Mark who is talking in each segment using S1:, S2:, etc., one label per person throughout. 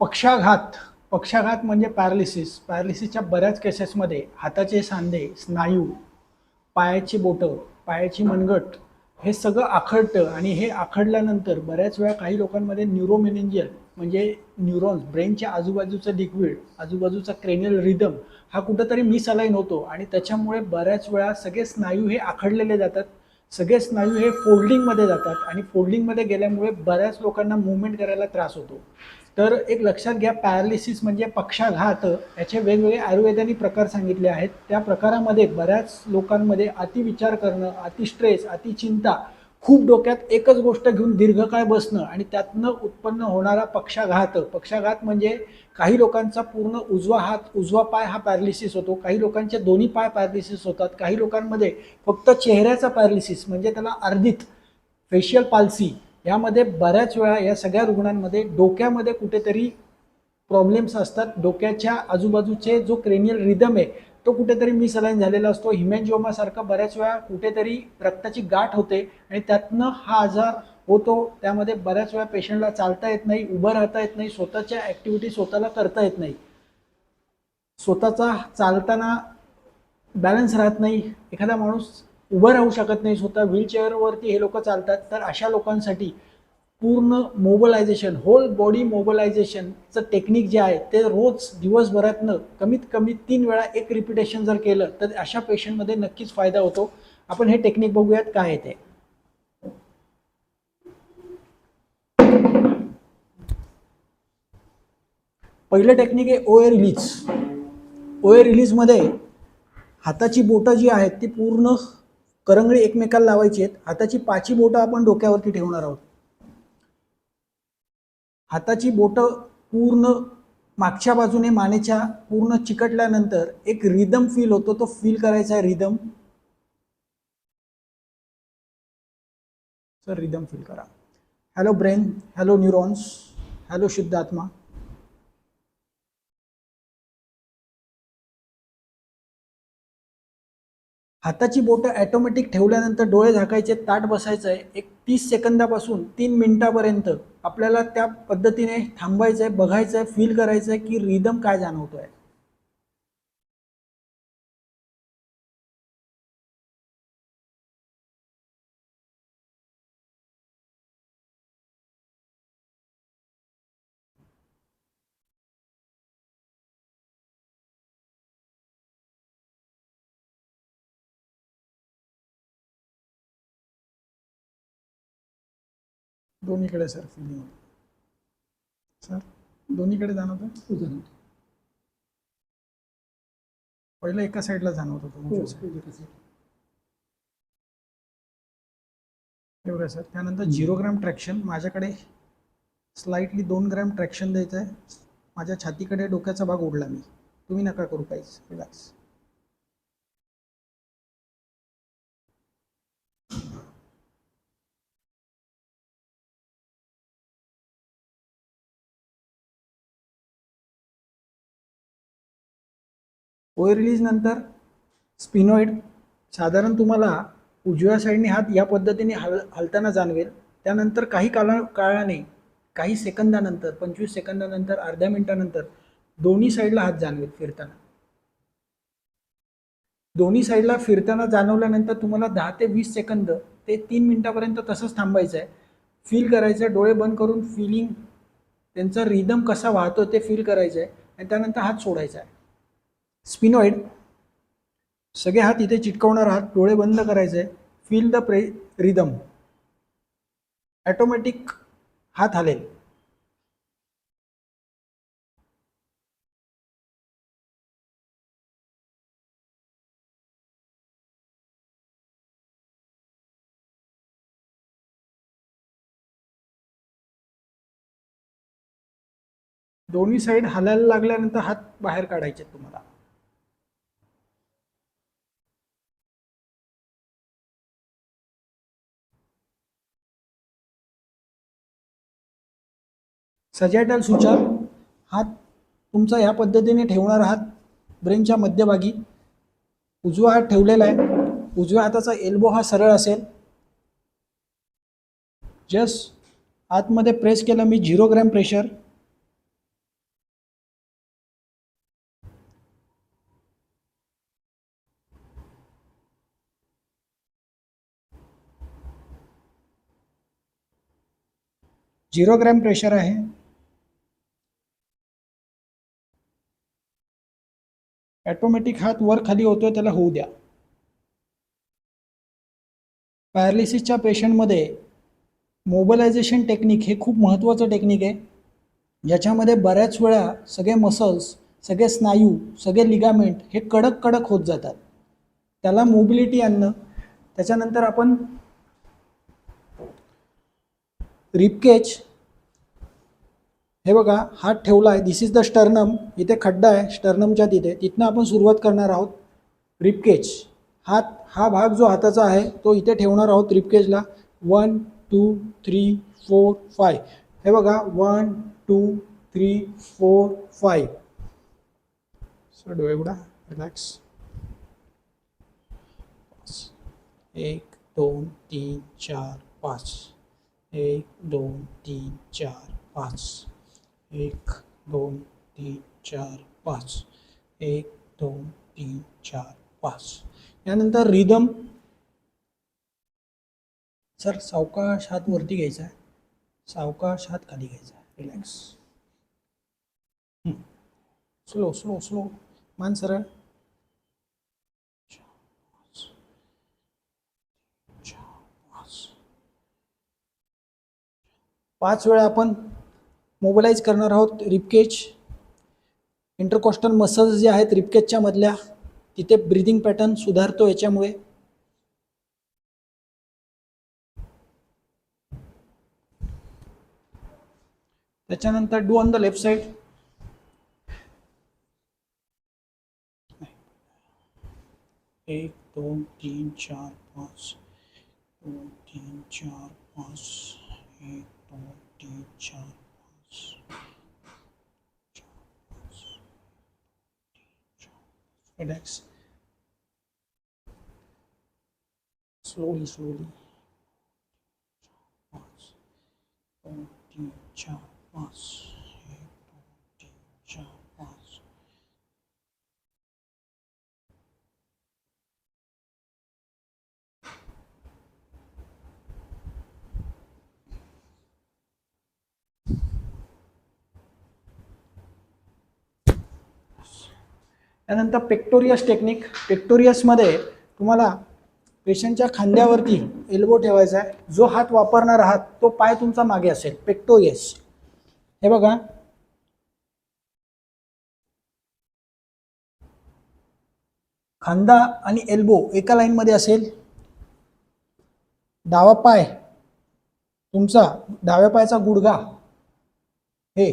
S1: पक्षाघात पक्षाघात म्हणजे पॅरालिसिस पॅरालिसिसच्या बऱ्याच केसेसमध्ये हाताचे सांधे स्नायू पायाची बोटं पायाची मनगट हे सगळं आखडतं आणि हे आखडल्यानंतर बऱ्याच वेळा काही लोकांमध्ये न्यूरोमिनेंजियल म्हणजे न्यूरॉन्स ब्रेनच्या आजूबाजूचं लिक्विड आजूबाजूचा क्रेनियल रिदम हा कुठंतरी मिसअलाईन होतो आणि त्याच्यामुळे बऱ्याच वेळा सगळे स्नायू हे आखडलेले जातात. सगळे स्नायू हे फोल्डिंगमध्ये जातात आणि फोल्डिंगमध्ये गेल्यामुळे बऱ्याच लोकांना मुवमेंट करायला त्रास होतो. तर एक लक्षात घ्या पॅरालिसिस म्हणजे पक्षाघात. याचे वेगवेगळे आयुर्वेदाने प्रकार सांगितले आहेत. त्या प्रकारामध्ये बऱ्याच लोकांमध्ये अतिविचार करणं अतिस्ट्रेस अतिचिंता खूप डोक्यात एकच गोष्ट घेऊन दीर्घकाळ बसणं आणि त्यातनं उत्पन्न होणारा पक्षाघात. पक्षाघात म्हणजे काही लोकांचा पूर्ण उजवा हात उजवा पाय हा पॅरालिसिस होतो. काही लोकांचे दोन्ही पाय पॅरालिसिस होतात. काही लोकांमध्ये फक्त चेहऱ्याचा पॅरालिसिस म्हणजे त्याला अर्धित फेशियल पाल्सी यामध्ये बऱ्याच वेळा या सगळ्या रुग्णांमध्ये डोक्यामध्ये कुठेतरी प्रॉब्लेम्स असतात. डोक्याच्या आजूबाजूचे जो क्रेनियल रिदम आहे तो कुठेतरी मिसअलाईन झालेला असतो. हिमॅन्जिओमासारखा बऱ्याच वेळा कुठेतरी रक्ताची गाठ होते आणि त्यातनं हा आजार होतो. त्यामध्ये बऱ्याच वेळा पेशंटला चालता येत नाही उभं राहता येत नाही स्वतःच्या ॲक्टिव्हिटी स्वतःला करता येत नाही. स्वतःचा चालताना बॅलन्स राहत नाही. एखादा माणूस उभं राहू शकत नाही स्वतः. व्हीलचेअरवरती हे लोक चालतात. तर अशा लोकांसाठी पूर्ण मोबलायझेशन होल बॉडी मोबलायझेशनचं टेक्निक जे आहे ते रोज दिवसभरातनं कमीत कमी तीन वेळा एक रिपिटेशन जर केलं तर अशा पेशंटमध्ये नक्कीच फायदा होतो. आपण हे टेक्निक बघूयात काय ते. पहिलं टेक्निक आहे ओ ए रिलीज ओ ए रिलीजमध्ये हाताची बोटं जी आहेत ती पूर्ण करंगळी एकमेकाला लावायची आहेत हाताची पाची बोटं आपण डोक्यावरती ठेवणार आहोत. हाताची बोटं पूर्ण मागच्या बाजूने मानेच्या पूर्ण चिकटल्यानंतर एक रिदम फील होतो तो फील करायचा आहे रिदम सर रिदम फील करा. Hello brain hello neurons hello शुद्ध आत्मा हाताची बोटं ॲटोमॅटिक ठेवल्यानंतर डोळे झाकायचे ताट बसायचं आहे एक तीस सेकंदापासून तीन मिनटापर्यंत आपल्याला त्या पद्धतीने थांबायचं आहे बघायचं आहे फील करायचं आहे की रिदम काय जाणवतो आहे दोन्हीकडे सर फिलिंग सर दोन्हीकडे जाणवतं? पहिलं एका साईडला जाणवत होतं side. एवढं सर. त्यानंतर झिरो ग्रॅम ट्रॅक्शन माझ्याकडे स्लाइटली दोन ग्रॅम ट्रॅक्शन द्यायचं आहे माझ्या छातीकडे डोक्याचा भाग ओढला मी. तुम्ही नका करू काहीच रिलॅक्स ओए रिलीज नंतर स्पिनॉइड साधारण तुम्हाला उजव्या साईडने हात या पद्धतीने हल हलताना जाणवेल. त्यानंतर काही काला काळाने काही सेकंदानंतर पंचवीस सेकंदानंतर अर्ध्या मिनिटानंतर दोन्ही साईडला हात जाणवेल फिरताना. दोन्ही साईडला फिरताना जाणवल्यानंतर तुम्हाला दहा ते वीस सेकंद ते तीन मिनिटापर्यंत तसंच थांबायचं आहे फील करायचं आहे डोळे बंद करून फिलिंग त्यांचा रिदम कसा वाहतो ते फील करायचं आहे आणि त्यानंतर हात सोडायचा आहे स्पिनॉइड. सगळे हात इथे चिटकवणार आहात डोळे बंद करायचे. Feel the pray rhythm automatic हात हालेल. दोन्ही साईड हालायला लागल्यानंतर हात बाहेर काढायचे तुम्हाला. सजॅटल सुचार हात तुमचा ह्या पद्धतीने ठेवणार आहात. ब्रेनच्या मध्यभागी उजवा हात ठेवलेला आहे. उजव्या हाताचा एल्बो हा सरळ असेल. जस्ट आतमध्ये प्रेस केलं मी zero gram pressure zero gram pressure आहे. ॲटोमॅटिक हात वर खाली होतोय त्याला होऊ द्या. पॅरालिसिसच्या पेशंटमध्ये मोबलायझेशन टेक्निक हे खूप महत्त्वाचं टेक्निक आहे. ज्याच्यामध्ये बऱ्याच वेळा सगळे मसल्स सगळे स्नायू सगळे लिगामेंट हे कडक कडक होत जातात. त्याला मोबिलिटी आणणं. त्याच्यानंतर आपण रिपकेज हे बघा हात ठेवला आहे दिस इज द स्टर्नम इथे खड्डा आहे. स्टर्नमच्या तिथे. तिथनं आपण सुरुवात करणार आहोत रिपकेज हात हा भाग जो हाताचा आहे तो इथे ठेवणार आहोत रिपकेजला one two three four five हे बघा one two three four five so डोळे उघडा रिलॅक्स एक दोन तीन चार पाच. एक दोन तीन चार पाच. एक दोन तीन चार पाच. एक दोन तीन चार पाच. यानंतर रिदम सर सावकाश हात वरती घ्यायचा आहे. सावकाश हात खाली घ्यायचा आहे. रिलॅक्स स्लो स्लो स्लो मान सरळ पाच वेळा आपण मोबिलाईज करणार आहोत रिपकेज इंटरकॉस्टल मसल्स जे आहेत रिपकेजच्या मधल्या तिथे ब्रिदिंग पॅटर्न सुधारतो याच्यामुळे. त्याच्यानंतर do on the left side एक दोन तीन चार पाच. दोन तीन चार पाच. एक दोन तीन चार पाच रिलॅक्स स्लोली स्लोली पाच दोन तीन चार पाच एक दोन तीन चार पाच त्यानंतर पेक्टोरियस टेक्निक पेक्टोरियसमध्ये तुम्हाला पेशंटच्या खांद्यावरती एल्बो ठेवायचा आहे. जो हात वापरणार आहात तो पाय तुमचा मागे असेल. पेक्टोरियस हे बघा. खांदा आणि एल्बो एका लाईनमध्ये असेल. डावा पाय तुमचा डाव्या पायाचा गुडघा हे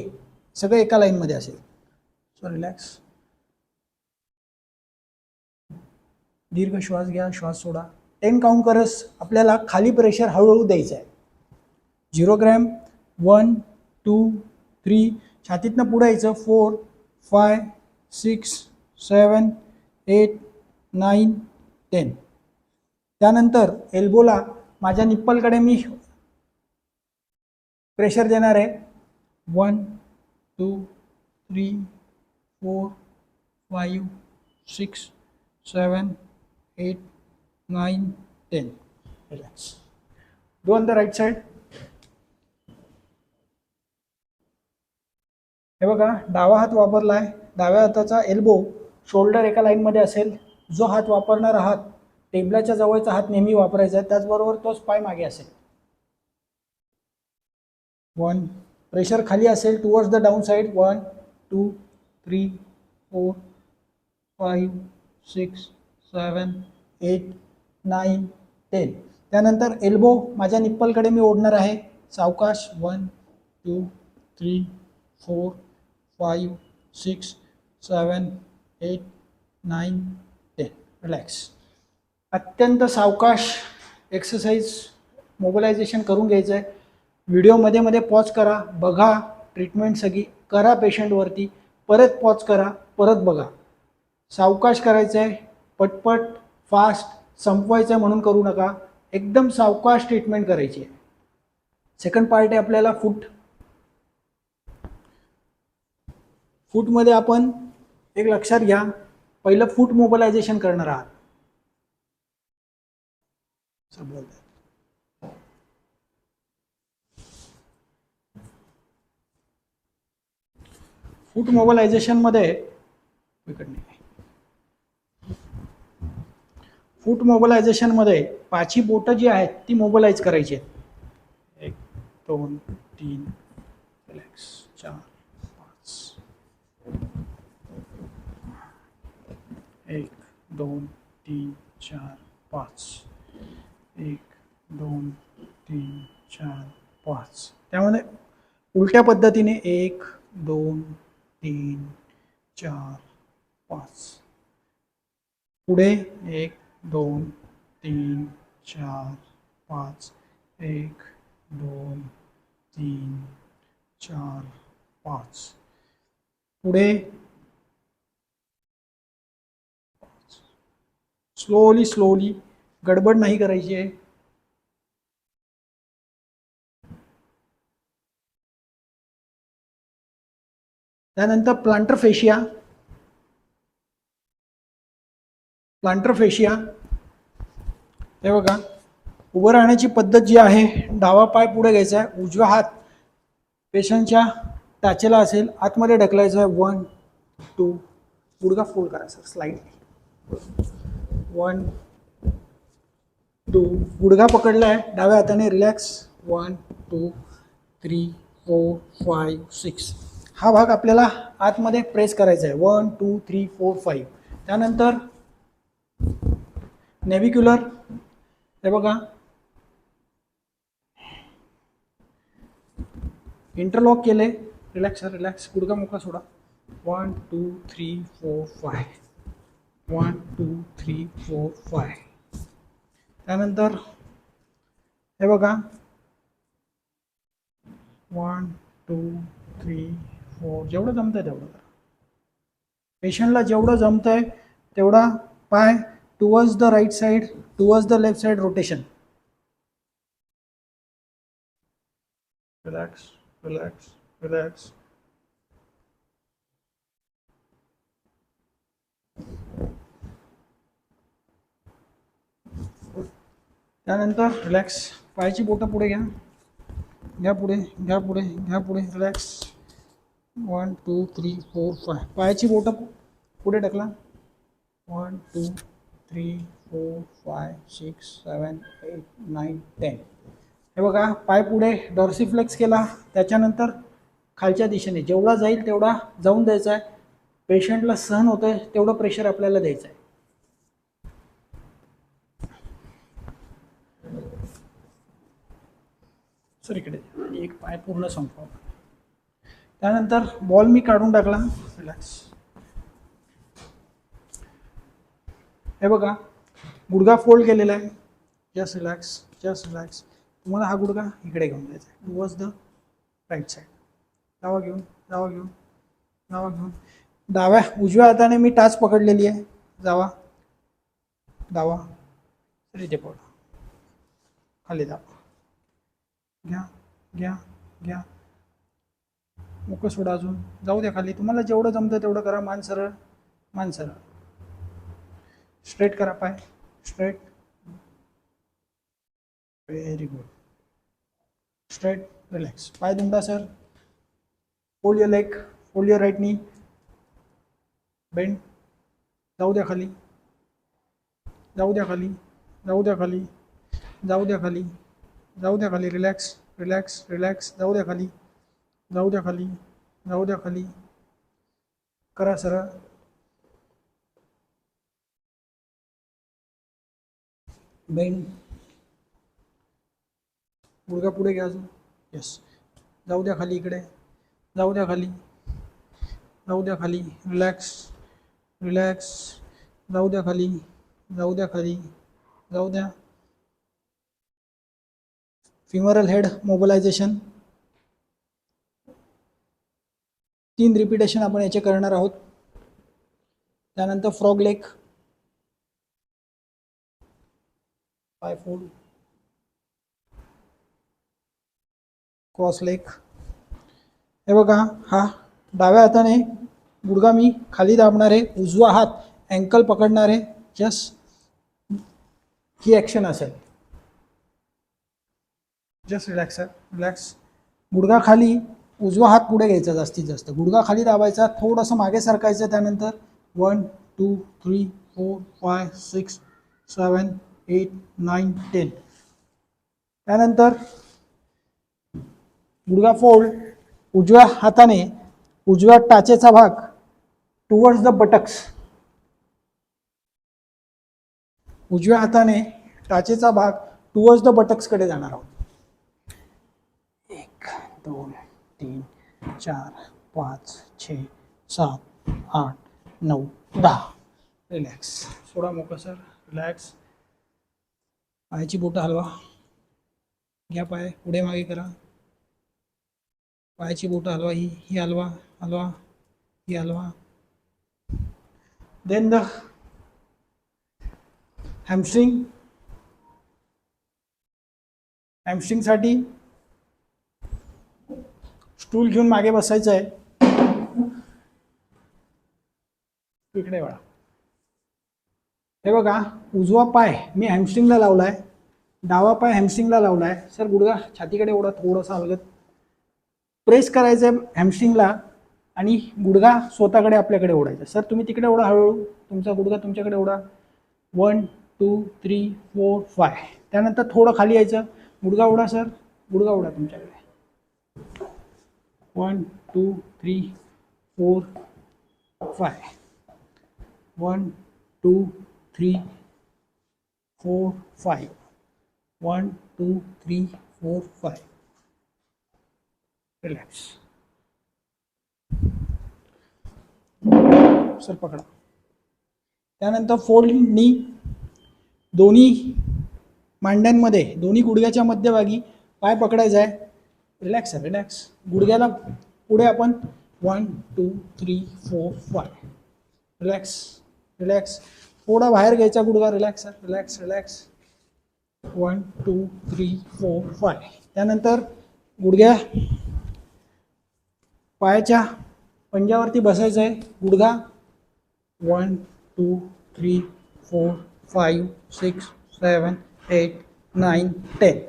S1: सगळं एका लाईनमध्ये असेल. सो रिलॅक्स दीर्घ श्वास घ्या श्वास सोडा. टेन काउंट करस आपल्याला खाली प्रेशर हळूहळू द्यायचं आहे zero gram one two three छातीतनं पुढे यायचं four five six seven eight nine ten त्यानंतर एल्बोला माझ्या निप्पलकडे मी प्रेशर देणार आहे. One two three four five six seven eight nine ten. Relax do on the right side हे बघा डावा हात वापरला आहे डाव्या हाताचा एल्बो शोल्डर एका लाईनमध्ये असेल. जो हात वापरणार आहात टेबलाच्या जवळचा हात नेहमी वापरायचा आहे. त्याचबरोबर तोच पाय मागे असेल. वन प्रेशर खाली असेल towards the down side one two three four five six seven eight nine ten त्यानंतर एल्बो माझ्या निप्पलकडे मी ओढणार आहे. सावकाश one two three four five six seven eight nine ten relax अत्यंत सावकाश एक्सरसाइज मोबिलायझेशन करून घ्यायचं आहे व्हिडिओमध्ये मध्ये पॉज करा. बघा ट्रीटमेंट सगळी. करा पेशंटवरती परत पॉज करा. परत बघा. सावकाश करायचं आहे पटपट फास्ट संपवायचं म्हणून करू नका. एकदम सावकाश ट्रीटमेंट करायची आहे. सेकंड पार्ट आहे आपल्याला फूट फूटमध्ये आपण एक लक्षात घ्या. पहिलं फूट मोबलायझेशन करणार आहात. फूट मोबलायझेशनमध्ये फूट मोबलायझेशनमध्ये पाची बोटं जी आहेत ती मोबलाइज करायची आहेत. एक दोन तीन रिलॅक्स चार पाच. एक दोन तीन चार पाच. एक दोन तीन चार पाच. त्यामध्ये उलट्या पद्धतीने एक दोन तीन चार पाच. पुढे एक दोन तीन, चार, पाच, एक दोन तीन, चार, पाच। पुढे। स्लोली स्लोली गडबड नाही करायची आहे. त्यानंतर प्लांटर फेशिया प्लांटर फेशिया हे बघा उभं राहण्याची पद्धत जी आहे डावा पाय पुढे घ्यायचा आहे उजवा हात पेशंटच्या टाचेला असेल आतमध्ये ढकलायचा आहे. वन टू गुडगा फोल्ड करा सर स्लाईड वन टू गुडघा पकडला आहे डाव्या हाताने relax one two three four five six हा भाग आपल्याला आतमध्ये प्रेस करायचा आहे. One two three four five त्यानंतर नेव्हिक्युलर हे बघा. इंटरलॉक केले. रिलॅक्स रिलॅक्स गुडघा मोकळा सोडा. One two three four five one two three four five त्यानंतर हे बघा. वन टू थ्री फोर जेवढं जमतंय तेवढं करा. पेशंटला जेवढं जमतंय तेवढा पाय towards the right side towards the left side rotation relax relax relax त्यानंतर रिलॅक्स पायाची बोटं पुढे घ्या. घ्या पुढे घ्या पुढे घ्या पुढे relax one two three four five पायाची बोटं पुढे ढकला. One two three four five six seven eight nine ten हे बघा पाय पुढे डॉर्सिफ्लेक्स केला. त्याच्यानंतर खालच्या दिशेने जेवढा जाईल तेवढा जाऊन द्यायचा आहे. पेशंटला सहन होतं आहे तेवढं प्रेशर आपल्याला द्यायचं आहे. सर इकडे एक पाय पूर्ण संपवा. त्यानंतर बॉल मी काढून टाकला. रिलॅक्स हे बघा गुडघा फोल्ड केलेला आहे. जस्ट रिलॅक्स जस्ट रिलॅक्स तुम्हाला हा गुडघा इकडे घेऊन जायचा आहे. टुवर्ड्स द राईट साईड जावा घेऊन जावा घेऊन जावा घेऊन. डाव्या उजव्या हाताने मी टाच पकडलेली आहे. जावा. दावा तर इथे खाली जावा. घ्या घ्या घ्या. मुकं सोडा अजून. जाऊ द्या खाली. तुम्हाला जेवढं जमतं तेवढं करा. मान सरळ मान सरळ. स्ट्रेट करा पाए। Straight very good straight relax पाय दुमडा sir fold your leg fold your right knee bend जाऊ द्या खाली। जाऊ द्या खाली। जाऊ द्या खाली। जाऊ द्या खाली। जाऊ द्या खाली। रिलॅक्स रिलॅक्स रिलॅक्स जाऊ द्या खाली। जाऊ द्या खाली। जाऊ द्या खाली। करा सरळ बेंड गुडघा पुढे घ्या अजून. येस जाऊ द्या खाली इकडे. जाऊ द्या खाली. जाऊ द्या खाली. रिलॅक्स रिलॅक्स जाऊ द्या खाली. जाऊ द्या खाली. जाऊ द्या. फिमरल हेड मोबलायझेशन तीन रिपिटेशन आपण याचे करणार आहोत. त्यानंतर frog leg fivefold cross leg हे बघा हा डाव्या हाताने गुडघा मी खाली दाबणार आहे उजवा हात अँकल पकडणार आहे जस्ट ही ॲक्शन असेल. जस्ट रिलॅक्स सर रिलॅक्स गुडगा खाली उजवा हात पुढे घ्यायचा जास्तीत जास्त. गुडगा खाली दाबायचा थोडंसं मागे सरकायचं त्यानंतर one two three four five six seven eight nine ten त्यानंतर गुडघा फोल्ड उजव्या हाताने उजव्या टाचेचा भाग टुवर्ड्स द बटक्स उजव्या हाताने टाचेचा भाग टुवर्ड्स द बटक्सकडे जाणार आहोत. एक दोन तीन चार पाच छे सात आठ नऊ दहा. रिलॅक्स सोडा मोकळं सर. रिलॅक्स पायाची बोटं हलवा. घ्या पाय पुढे मागे करा. पायाची बोटं हलवा ही ही हलवा हलवा ही हलवा. देन द हॅमस्ट्रिंग हॅमस्ट्रिंगसाठी स्टूल घेऊन मागे बसायचं आहे इकडे वळा हे बघा उजवा पाय मी हॅमस्ट्रिंगला लावला आहे डावा पाय हॅमस्ट्रिंगला लावला आहे सर गुडघा छातीकडे एवढा थोडंसं हलगत. प्रेस करायचं आहे हॅमस्ट्रिंगला आणि गुडघा स्वतःकडे आपल्याकडे ओढायचा. सर तुम्ही तिकडे ओढा हळूहळू. तुमचा गुडघा तुमच्याकडे ओढा. One two three four five त्यानंतर थोडं खाली यायचं. गुडघा ओढा सर. गुडघा ओढा तुमच्याकडे. One two three four five one two three four five one two three four five relax sir पकडा. त्यानंतर फोल्ड नी दोन्ही मांड्यांमध्ये दोन्ही गुडघ्याच्या मध्यभागी पाय पकडायचा आहे. रिलॅक्स आहे रिलॅक्स गुडघ्याला पुढे आपण one two three four five relax relax थोडा बाहेर घ्यायचा गुडघा relax relax relax one two three four five त्यानंतर गुडघ्या पायाच्या पंजावरती बसायचं आहे गुडघा. One two three four five six seven eight nine ten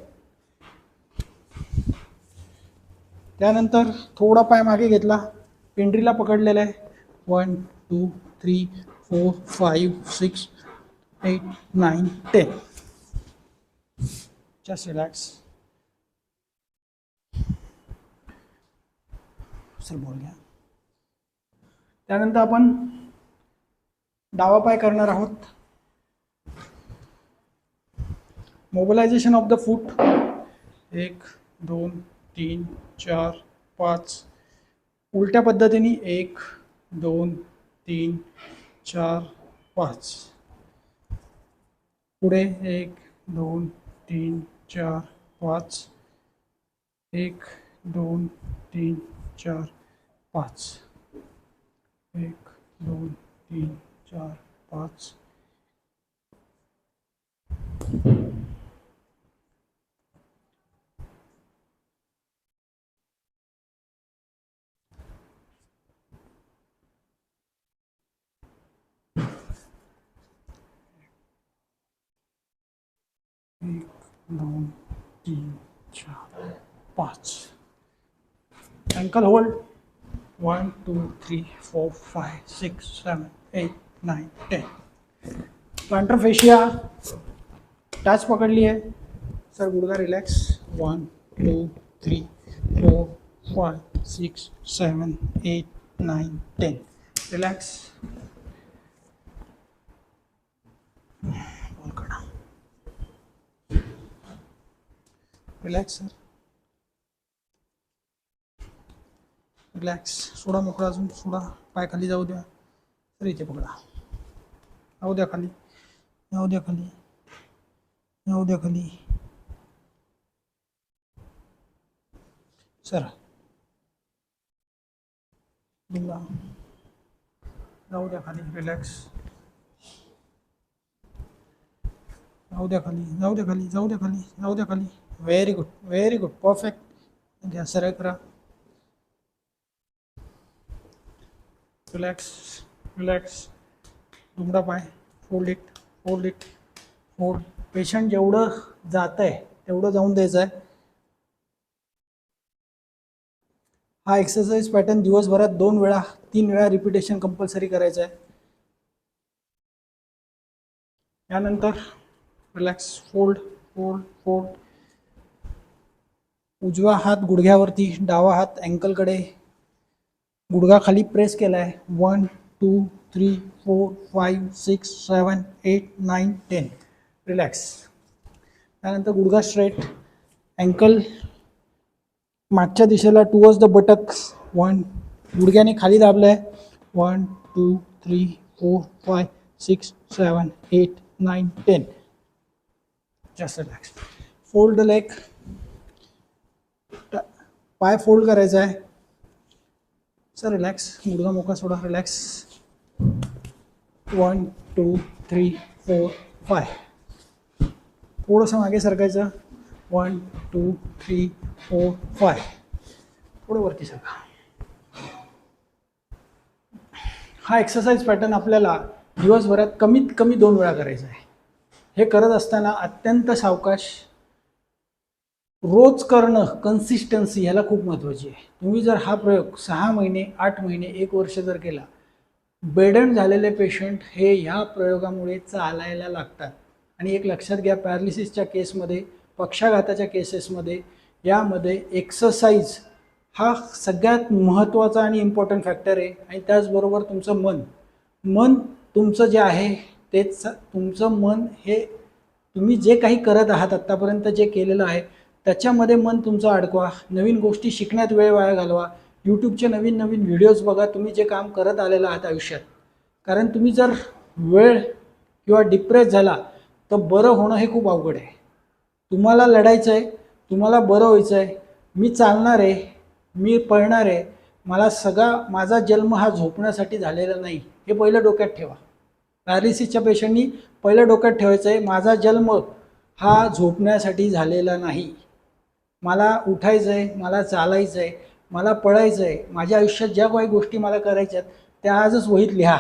S1: त्यानंतर थोडा पाय मागे घेतला. पेंड्रीला पकडलेला आहे. One two three four five six eight nine ten just relax sir बोल घ्या त्यानंतर आपण डावा पाय करणार आहोत. मोबिलायझेशन ऑफ द फूट एक दोन तीन चार पाच. उलट्या पद्धतीने एक दोन तीन चार पाच. पुढे एक दोन तीन चार पाच. एक दोन तीन चार पाच. एक दोन तीन चार पाच. एक दोन तीन चार पाच ankle hold one two three four five six seven eight nine ten plantar fascia टाच पकडली आहे sir गुडघा relax one two three four five six seven eight nine ten relax relax sir relax सोडा मोकळा अजून. सोडा. पाय खाली जाऊ द्या. तर इथे पकडा. जाऊ द्या खाली. जाऊ द्या खाली. जाऊ द्या खाली. सर. बिल्ला. जाऊ द्या खाली. रिलॅक्स जाऊ द्या खाली. जाऊ द्या खाली. जाऊ द्या खाली. जाऊ द्या खाली. Very good very good perfect घ्या सरळ करा रिलॅक्स रिलॅक्स दुमडा पाय. Hold it fold it hold patient जेवढं जात आहे तेवढं जाऊन द्यायचं आहे. हा एक्सरसाइज पॅटर्न दिवसभरात दोन वेळा तीन वेळा रिपिटेशन कंपल्सरी करायचं आहे. यानंतर रिलॅक्स फोल्ड फोल्ड फोल्ड उजवा हात गुडघ्यावरती डावा हात अँकलकडे गुडघा खाली प्रेस केला आहे one two three four five six seven eight nine ten relax त्यानंतर गुडघा स्ट्रेट अँकल मागच्या दिशेला टुवर्ड्स द बटक्स वन गुडघ्याने खाली दाबलं आहे one two three four five six seven eight nine ten just relax fold the leg पाय fold करायचा आहे. सर रिलॅक्स गुडघा मोका सोडा relax one two three four five थोडंसं मागे सरकायचं. One two three four five थोडं वरती सरका. हा एक्सरसाइज पॅटर्न आपल्याला दिवसभरात कमीत कमी दोन वेळा करायचा आहे. हे करत असताना अत्यंत सावकाश रोज करणं कन्सिस्टन्सी ह्याला खूप महत्त्वाची आहे. तुम्ही जर हा प्रयोग सहा महिने आठ महिने एक वर्ष जर केला बेडन झालेले पेशंट हे ह्या प्रयोगामुळे चालायला लागतात. आणि एक लक्षात घ्या पॅरालिसिसच्या केसमध्ये पक्षाघाताच्या केसेसमध्ये यामध्ये एक्सरसाइज हा सगळ्यात महत्त्वाचा आणि इम्पॉर्टंट फॅक्टर आहे. आणि त्याचबरोबर तुमचं मन. मन तुमचं जे आहे तेच तुमचं मन हे तुम्ही जे काही करत आहात आत्तापर्यंत जे केलेलं आहे त्याच्यामध्ये मन तुमचं अडकवा. नवीन गोष्टी शिकण्यात वेळ वाया घालवा. यूट्यूबचे नवीन नवीन व्हिडिओज बघा. तुम्ही जे काम करत आलेलं आहात आयुष्यात. कारण तुम्ही जर वेळ किंवा डिप्रेस झाला तर बरं होणं हे खूप अवघड आहे. तुम्हाला लढायचं आहे तुम्हाला बरं व्हायचं आहे मी चालणार आहे मी पळणार आहे. मला सगळा माझा जन्म हा झोपण्यासाठी झालेला नाही. हे पहिलं डोक्यात ठेवा. पॅरालिसिसच्या पेशंटनी पहिलं डोक्यात ठेवायचं आहे माझा जन्म हा झोपण्यासाठी झालेला नाही. मला उठायचं आहे मला चालायचं आहे मला पळायचं आहे माझ्या आयुष्यात ज्या काही गोष्टी मला करायच्या आहेत त्या आजच वहीत लिहा.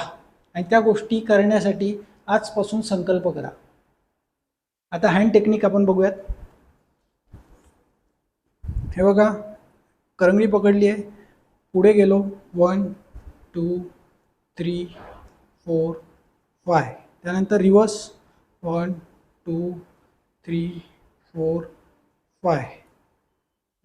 S1: आणि त्या गोष्टी करण्यासाठी आजपासून संकल्प करा. आता हँड टेक्निक आपण बघूयात. हे बघा करंगळी पकडली आहे पुढे गेलो. One two three four five त्यानंतर reverse one two three four five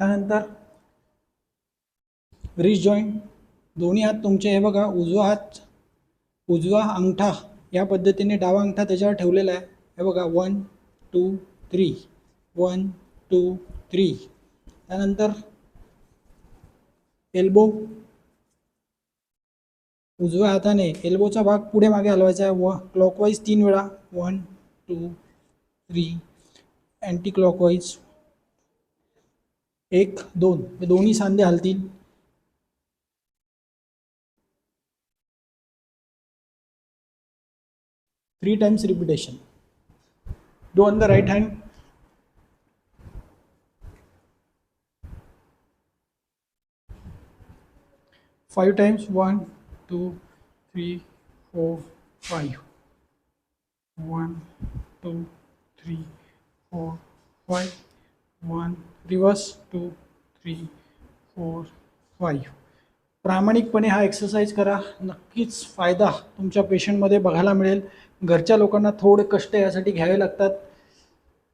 S1: त्यानंतर रिच जॉईंट दोन्ही हात तुमचे हे बघा उजवा हात उजवा अंगठा या पद्धतीने डावा अंगठा त्याच्यावर ठेवलेला आहे. हे बघा one two three one two three त्यानंतर एल्बो उजव्या हाताने एल्बोचा भाग पुढे मागे हलवायचा आहे. व क्लॉकवाईज तीन वेळा. One two three anti clockwise एक दोन. हे दोन्ही सांधे हलतील. Three times repetition do on the right hand five times one two three four five one two three four five one reverse two three four five प्रामाणिकपणे हा exercise करा. नक्कीच फायदा तुमच्या पेशंटमध्ये बघायला मिळेल. घरच्या लोकांना थोडे कष्ट यासाठी घ्यावे लागतात.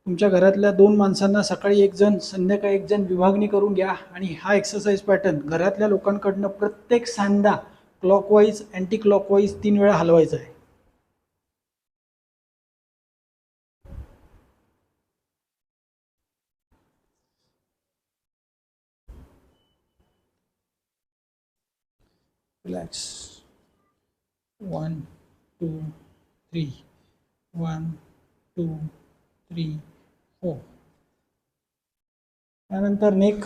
S1: तुमच्या घरातल्या दोन माणसांना सकाळी एक जण संध्याकाळी एक जण विभागणी करून घ्या आणि हा एक्सरसाइज पॅटर्न घरातल्या लोकांकडनं प्रत्येक सांधा क्लॉकवाईज अँटी क्लॉकवाईज तीन वेळा हलवायचा आहे. Relax. One two three, one, two, three, four. त्यानंतर नेक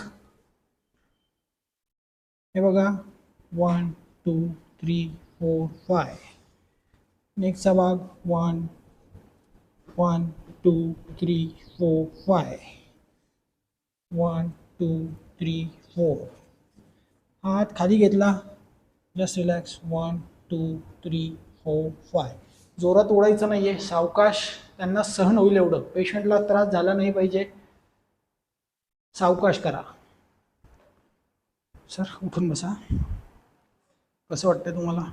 S1: हे बघा. One two three four five नेकचा भाग. One one two three four five one two three four हात खाली घेतला. Just relax one two three four five जोरात ओढायचं नाही आहे सावकाश त्यांना सहन होईल एवढं. पेशंटला त्रास झाला नाही पाहिजे. सावकाश करा. सर उठून बसा. कसं वाटतंय तुम्हाला?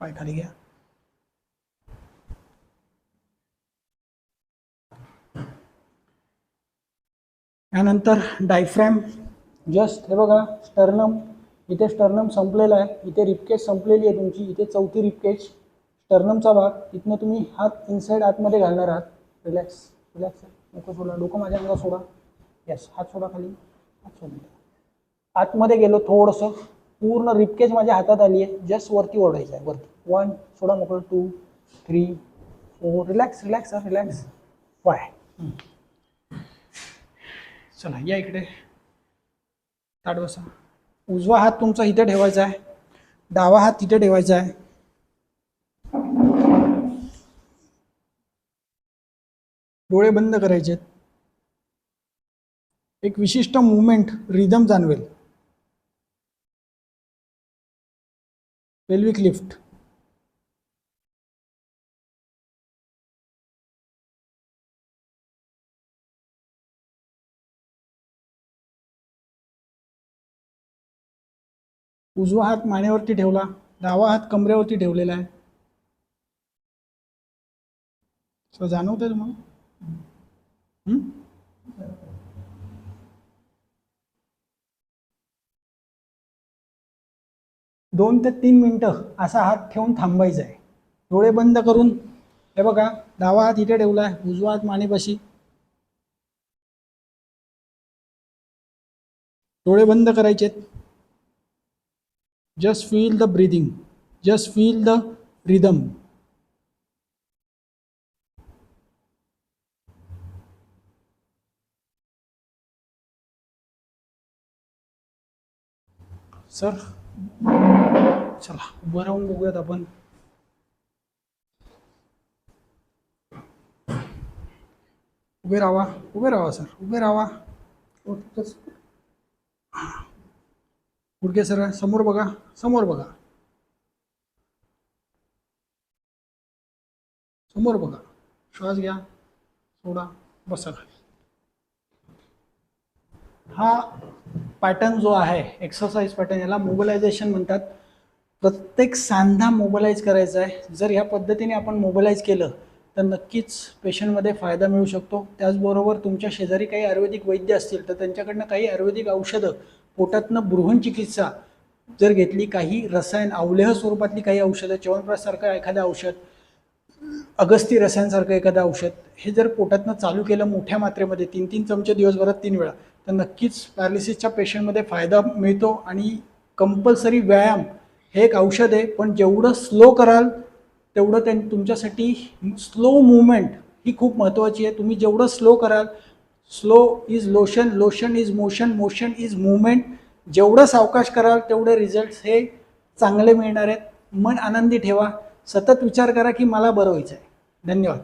S1: पाय खाली घ्या. त्यानंतर डायफ्रॅम जस्ट हे बघा स्टर्नम इथे स्टर्नम संपलेला आहे. इथे रिपकेज संपलेली आहे तुमची. इथे चौथी रिपकेज स्टर्नमचा भाग. इथनं तुम्ही हात इनसाईड आतमध्ये घालणार आहात. रिलॅक्स रिलॅक्स नको सोडा डोकं माझ्या अंगा सोडा. यस हात सोडा खाली. हात सोडा आतमध्ये गेलो थोडंसं. पूर्ण रिपकेज माझ्या हातात आली आहे. जस्ट वरती ओढायचं आहे. वरती. वन सोडा मोकळं. Two three four relax relax sir relax five चला या इकडे. ताट बसा. उजवा हात तुमचा इथे ठेवायचा आहे. डावा हात तिथे ठेवायचा आहे. डोळे बंद करायचे एक विशिष्ट मुवमेंट रिदम जाणवेल. पेल्विक लिफ्ट उजवा हात मानेवरती ठेवला डावा हात कमरेवरती ठेवलेला आहे. सर जाणवतंय तुम्हाला? दोन ते तीन मिनटं असा हात ठेवून थांबायचा आहे डोळे बंद करून हे बघा डावा हात इथे ठेवला आहे उजवा हात मानेपाशी. डोळे बंद करायचेत. just feel the breathing just feel the rhythm sir चला उभं राहून बघूयात आपण उभे राहा उभे राहा सर उभे राहा गुडघे सर समोर बघा समोर बघा. समोर बघा. श्वास घ्या सोडा बसा खाली. हा पॅटर्न जो आहे एक्सरसाइज पॅटर्न याला मोबिलायझेशन म्हणतात. प्रत्येक सांधा मोबिलाइज करायचा आहे. जर ह्या पद्धतीने आपण मोबिलाइज केलं तर नक्कीच पेशंटमध्ये फायदा मिळू शकतो. त्याचबरोबर तुमच्या शेजारी काही आयुर्वेदिक वैद्य असतील तर त्यांच्याकडनं काही आयुर्वेदिक औषधं पोटातनं बृहण चिकित्सा जर घेतली काही रसायन अवलेह स्वरूपातली काही औषधं च्यवनप्राशसारखं एखादं औषध अगस्ती रसायनसारखं एखादं औषध हे जर पोटातनं चालू केलं मोठ्या मात्रेमध्ये तीन तीन चमचे दिवसभरात तीन वेळा तर नक्कीच पॅरालिसिसच्या पेशंटमध्ये फायदा मिळतो आणि कंपल्सरी व्यायाम हे एक औषध आहे. पण जेवढं स्लो कराल तेवढं त्यां तुमच्यासाठी स्लो मुवमेंट ही खूप महत्त्वाची आहे. तुम्ही जेवढं स्लो कराल slow is lotion lotion is motion motion is movement जेवढं सावकाश कराल तेवढे रिझल्ट्स हे चांगले मिळणार आहेत. मन आनंदी ठेवा. सतत विचार करा की मला बरं व्हायचं आहे धन्यवाद.